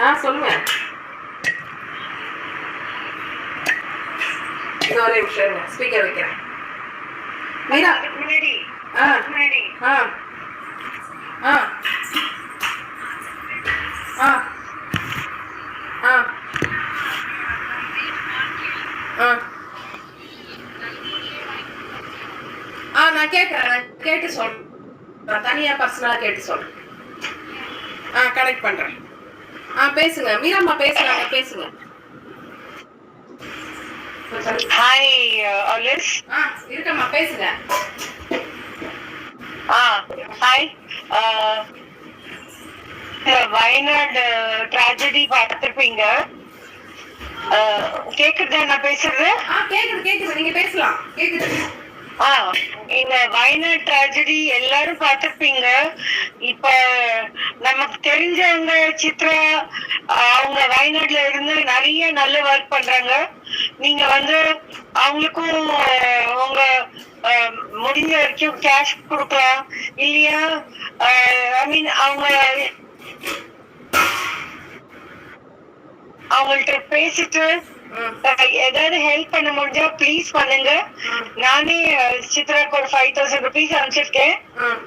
ஆ சொல்லுங்க. ஒரே நிமிஷம் ஸ்பீக்கர் வைக்கிறேன். மீரா. முன்னாடி. ஆ. முன்னாடி. ஆ. ஆ. ஆ. ஆ. ஆ. ஆ நான் கேட்குறேன் கேட்டு சொல்கிறேன் தனியாக பர்சனலாக கேட்டு சொல்கிறேன் ஆ கனெக்ட் பண்ணுறேன் ஆ பேசுங்க. மீராம்மா பேசுகிறாங்க பேசுங்க. ஹாய் ஆலிஸ் ஆ இருக்கம்மா பேசுங்க. ஆ ஹாய் வயநாடு ட்ராஜடி பார்த்துருப்பீங்க. கேக்குதா நான் பேசுறது? கேக்குது கேக்குது. நீங்க பேசலாம். கேக்குது. ஆ இந்த வயநாடு ட்ராஜடி எல்லாரும் பார்த்துருப்பீங்க. இப்ப நமக்கு தெரிஞ்சவங்க சித்ரா அவங்க வயநாட்டுல இருந்து நிறைய நல்ல ஒர்க் பண்றாங்க. நீங்க வந்து அவங்களுக்கும் உங்க அஹ், முடிஞ்ச வரைக்கும் கேஷ் கொடுக்கலாம். இல்லையா? ஐ மீன் அவங்க அவங்கள்ட்ட பேசிட்டு ஏதாவது ஹெல்ப் பண்ண முடிஞ்சா ப்ளீஸ் பண்ணுங்க. நானே சித்ராக்கு ஒரு ஃபைவ் தௌசண்ட் ருபீஸ் அனுப்பிச்சிருக்கேன்.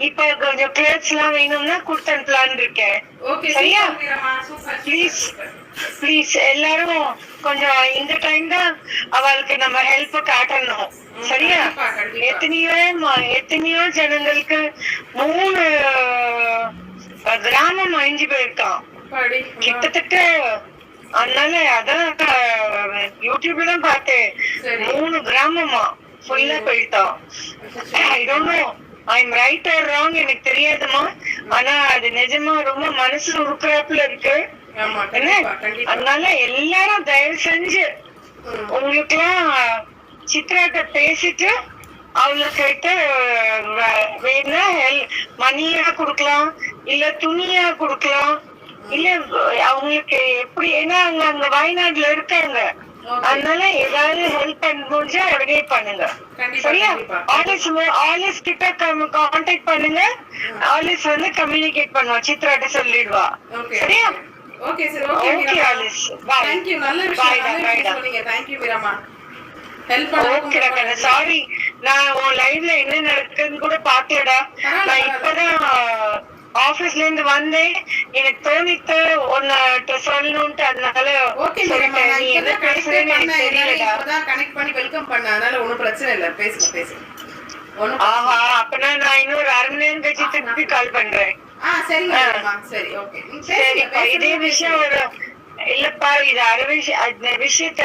இப்ப கொஞ்சம் கிளர்ஸ் எல்லாம் வேணும்னா கொடுத்து அனுப்பலான்னு இருக்கேன். ஓகே சரியா? ப்ளீஸ் ப்ளீஸ் எல்லாரும் கொஞ்சம் இந்த டைம் தான் அவளுக்கு நம்ம ஹெல்ப் காட்டணும். சரியா. எத்தனையோ எத்தனையோ ஜனங்களுக்கு மூணு கிராமம் அழிஞ்சு போயிருக்கான் கிட்டத்தட்ட அதனால அதான் யூடியூப்ல தான் பார்த்தேன். மூணு கிராமமா? ஃபுல்லா போயிட்டான் I don't know I am right or wrong எனக்கு தெரியாதுமா ஆனா அது நிஜமா ரொம்ப மனசு உருக்குறாப்புல இருக்கு. என்ன? அதனால எல்லாரும் தயவு செஞ்சு ம். உங்களுக்குலாம் சித்ராட்ட பேசிட்டு அவளுக்கிட்ட வேணா மணியா கொடுக்கலாம் இல்ல துணியா கொடுக்கலாம் இல்ல அவங்களுக்கு எப்படி ஏன்னா அவங்க அங்க வயநாட்டுல இருக்காங்க. அதனால ஏதாவது ஹெல்ப் முடிஞ்சா உடனே பண்ணுங்க. சரியா. ஆலிஸ் ஆலிஸ் கிட்ட கான்டாக்ட் பண்ணுங்க. ஆலிஸ் வந்து கம்யூனிகேட் பண்ணுவா. சித்ராட்ட சொல்லிடுவா. சரியா? ஓகே சரி ஓகே Okay, மீராம்மா Alice. Bye. தேங்க் யூ நல்ல விஷயம் நல்ல விஷயம். சொன்னீங்க. Thank you மீராம்மா. ஹெல்ப் ஓகேடா கண்ணா பண்ண சாரி நான் உன் லைவ்ல என்ன நடக்குதுன்னு கூட பாக்கலடா பரவாயில்ல, நான் ஆபீஸ்ல இருந்து வந்தேன். எனக்கு தோணித்து உன்கிட்ட சொல்லணும்ட்டு அதனால ஓகே நீ என்ன பேசுறேன்னு எனக்கு தெரியலடா. கனெக்ட் பண்ணி வெல்கம் பண்ணேன். அதனால ஒண்ணும் பிரச்சனை இல்ல. பேசுங்க பேசுங்க. ஆஹா அப்பனா நான் இன்னொரு அரை மணி நேரம் கழிச்சு திருப்பி கால் பண்றேன். ஆ சரிங்க மீராம்மா சரி ஓகே சரிப்பா இதே விஷயம் ஒரு இல்லப்பா இது அரை அந்த விஷயத்த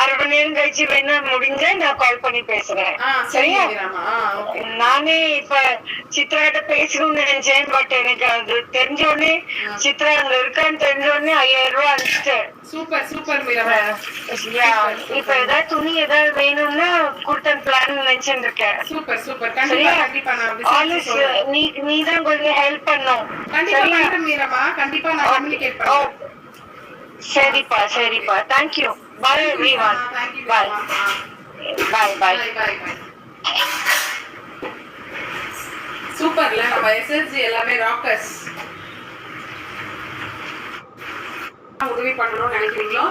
அரை மணி நேரம் கழிச்சு வேணா முடிஞ்சா நான் கால் பண்ணி பேசுறேன். சரியா? நானே இப்ப சித்ராட்ட பேசணும்னு நினைச்சேன் பட் எனக்கு அது தெரிஞ்ச உடனே சித்ரா அங்க இருக்கான்னு தெரிஞ்ச உடனே ஐயாயிரம் ரூபாய் அனுப்பிச்சிட்டேன். சூப்பர் சூப்பர் இப்ப ஏதாவது துணி ஏதாவது வேணும்னா கொடுத்தன் பிளான் நினைச்சிட்டு இருக்கேன் சூப்பர். சூப்பர் சரியா? சொல்றேன். நீ நீ தான் கொஞ்சம் ஹெல்ப் பண்ணும். கண்டிப்பா மீராம்மா. கண்டிப்பா நான் கம்யூனிகேட் பண்றேன். சரிப்பா சரிப்பா. தேங்க்யூ பாய் எவ்ரி பாய் பாய் பாய் சூப்பர்ல நம்ம எஸ்எஸ்ஜி எல்லாமே ராக்கர்ஸ் உதவி பண்ணணும்னு நினைக்கிறீங்களோ?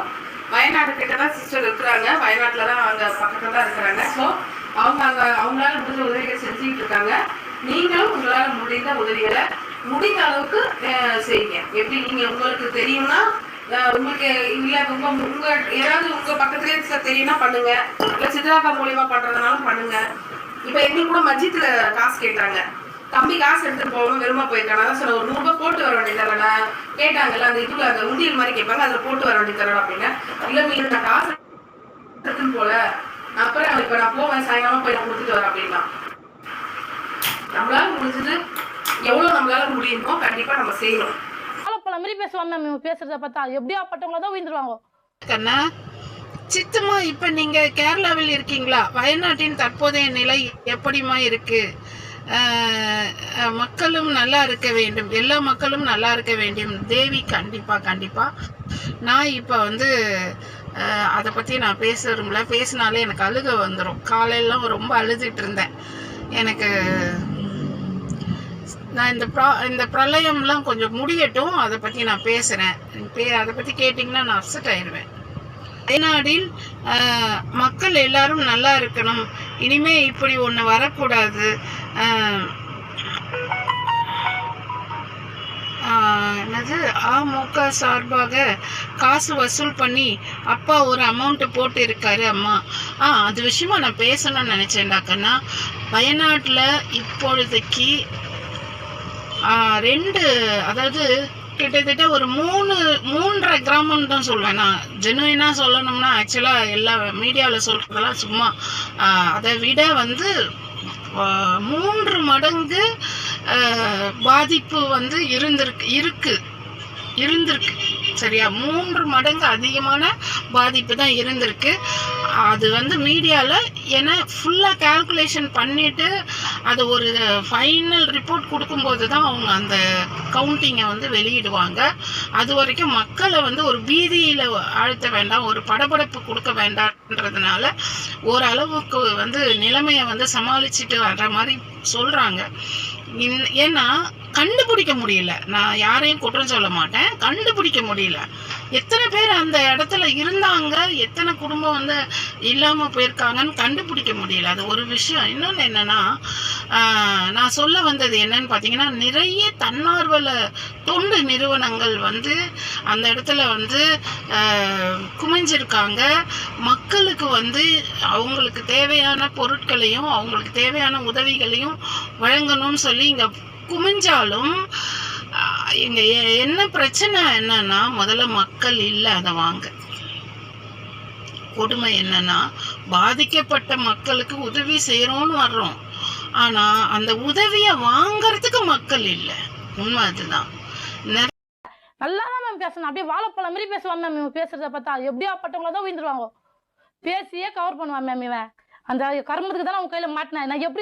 வயநாடு கிட்ட தான் சிஸ்டர் இருக்கிறாங்க. வயநாட்டில் தான் அங்க பக்கத்தில் தான் இருக்கிறாங்க. ஸோ அவங்க அங்கே அவங்களால முடிஞ்ச உதவிகள் செஞ்சுட்டு இருக்காங்க. நீங்களும் உங்களால முடிந்த உதவிகளை முடிந்த அளவுக்கு செய்யுங்க. எப்படி நீங்க உங்களுக்கு தெரியும்னா உங்களுக்கு இல்ல உங்க உங்க யாராவது உங்க பக்கத்துலயே இருக்க தெரியும்னா பண்ணுங்க. இல்ல சித்ராக்கா மூலியமா பண்றதுனாலும் பண்ணுங்க. இப்ப எங்களுக்கு கூட மஜித்ல காசு கேட்டாங்க. தம்பி காசு எடுத்துட்டு போகணும் வெறுமா போயிருக்காங்க. அதான் சொன்ன ஒரு நூறு ரூபாய் போட்டு வர வேண்டியதானே கேட்டாங்கல்ல அந்த இதுல அந்த உண்டியல் மாதிரி கேட்பாங்க அதுல போட்டு வர வேண்டியது அப்படின்னா. இல்ல மீன் நான் காசு எடுத்துன்னு போல. அப்புறம் இப்ப நான் போவேன் சாயங்காலம் போய் நான் கொடுத்துட்டு வரேன் அப்படின்னா. நம்மளால முடிஞ்சது எவ்வளவு நம்மளால முடியுமோ கண்டிப்பா நம்ம செய்யணும். வாழைப்பழம் மாதிரி பேசுவாங்க மேம் இவங்க பேசுறத பார்த்தா எப்படியா பட்டவங்கள தான் உயிர்ந்துருவாங்க. கண்ணா சித்தம்மா இப்ப நீங்க கேரளாவில் இருக்கீங்களா? வயநாட்டின் தற்போதைய நிலை எப்படிமா இருக்கு? மக்களும் நல்லா இருக்க வேண்டும். எல்லா மக்களும் நல்லா இருக்க வேண்டும். தேவி கண்டிப்பா கண்டிப்பா. நான் இப்ப வந்து அதை பத்தி நான் பேச விரும்பல. பேசினாலே எனக்கு அழுக வந்துடும் காலையெல்லாம் ரொம்ப அழுதுட்டு இருந்தேன். எனக்கு நான் இந்த ப்ரா இந்த பிரளயம்லாம் கொஞ்சம் முடியட்டும் அதை பற்றி நான் பேசுகிறேன் பே அதை பற்றி கேட்டிங்கன்னா நான் அப்செட் ஆயிடுவேன். வயநாடில் ஆஹ், மக்கள் எல்லாரும் நல்லா இருக்கணும். இனிமே இப்படி ஒன்று வரக்கூடாது. ஆஹ், ஆஹ், என்னது? அமக சார்பாக காசு வசூல் பண்ணி அப்பா ஒரு அமௌண்ட் போட்டு இருக்காரு அம்மா. ஆ அது விஷயமா நான் பேசணும்னு நினச்சேன்டாக்கண்ணா வயநாட்டில் இப்பொழுதைக்கு ரெண்டு அதாவது கிட்டத்தட்ட ஒரு மூணு மூன்றரை கிராமம் தான் சொல்லுவேன் நான் ஜெனுவினாக சொல்லணும்னா ஆக்சுவலாக எல்லா மீடியாவில் சொல்கிறதெல்லாம் சும்மா அதை விட வந்து மூன்று மடங்கு பாதிப்பு வந்து இருந்திருக்கு இருக்கு. இருந்திருக்கு. சரியா? மூன்று மடங்கு அதிகமான பாதிப்பு தான் இருந்திருக்கு. அது வந்து மீடியாவில் ஏன்னா ஃபுல்லாக கால்குலேஷன் பண்ணிவிட்டு அது ஒரு ஃபைனல் ரிப்போர்ட் கொடுக்கும்போது தான் அவங்க அந்த கவுண்டிங்கை வந்து வெளியிடுவாங்க. அது வரைக்கும் மக்களை வந்து ஒரு பீதியில் ஆழ்த்த வேண்டாம் ஒரு படபடப்பு கொடுக்க வேண்டாம்ன்றதுனால ஓரளவுக்கு வந்து நிலைமையை வந்து சமாளிச்சுட்டு வர்ற மாதிரி சொல்கிறாங்க ஏன்னா கண்டுபிடிக்க முடியல. நான் யாரையும் குற்றம் சொல்ல மாட்டேன். கண்டுபிடிக்க முடியல. எத்தனை பேர் அந்த இடத்துல இருந்தாங்க? எத்தனை குடும்பம் வந்து இல்லாமல் போயிருக்காங்கன்னு கண்டுபிடிக்க முடியல. அது ஒரு விஷயம். இன்னொன்று என்னன்னா நான் சொல்ல வந்தது என்னன்னு பார்த்தீங்கன்னா நிறைய தன்னார்வல தொண்டு நிறுவனங்கள் வந்து அந்த இடத்துல வந்து குமிஞ்சிருக்காங்க. மக்களுக்கு வந்து அவங்களுக்கு தேவையான பொருட்களையும் அவங்களுக்கு தேவையான உதவிகளையும் வழங்கணும்னு சொல்லி இங்கே குமிஞ்சாலும் ஆஹ், இங்க என்ன பிரச்சனை என்னன்னா முதல்ல மக்கள் இல்லை அதை வாங்க. கொடுமை என்னன்னா பாதிக்கப்பட்ட மக்களுக்கு உதவி செய்யறோம்னு வர்றோம். ஆனா அந்த உதவியை வாங்கறதுக்கு மக்கள் இல்லை. உண்மை அதுதான். நல்லா தான் மேம் பேசணும். அப்படியே வாழைப்பழம் மாதிரி பேசுவான் மேம் இவன் பேசுறத பார்த்தா எப்படியாப்பட்டவங்கள தான் உயிர்ந்துருவாங்க. பேசியே கவர் பண்ணுவான் மேம் இவன் அந்த கருமத்துக்கு தானே அவன் கையில மாட்டினேன் நான் எப்படி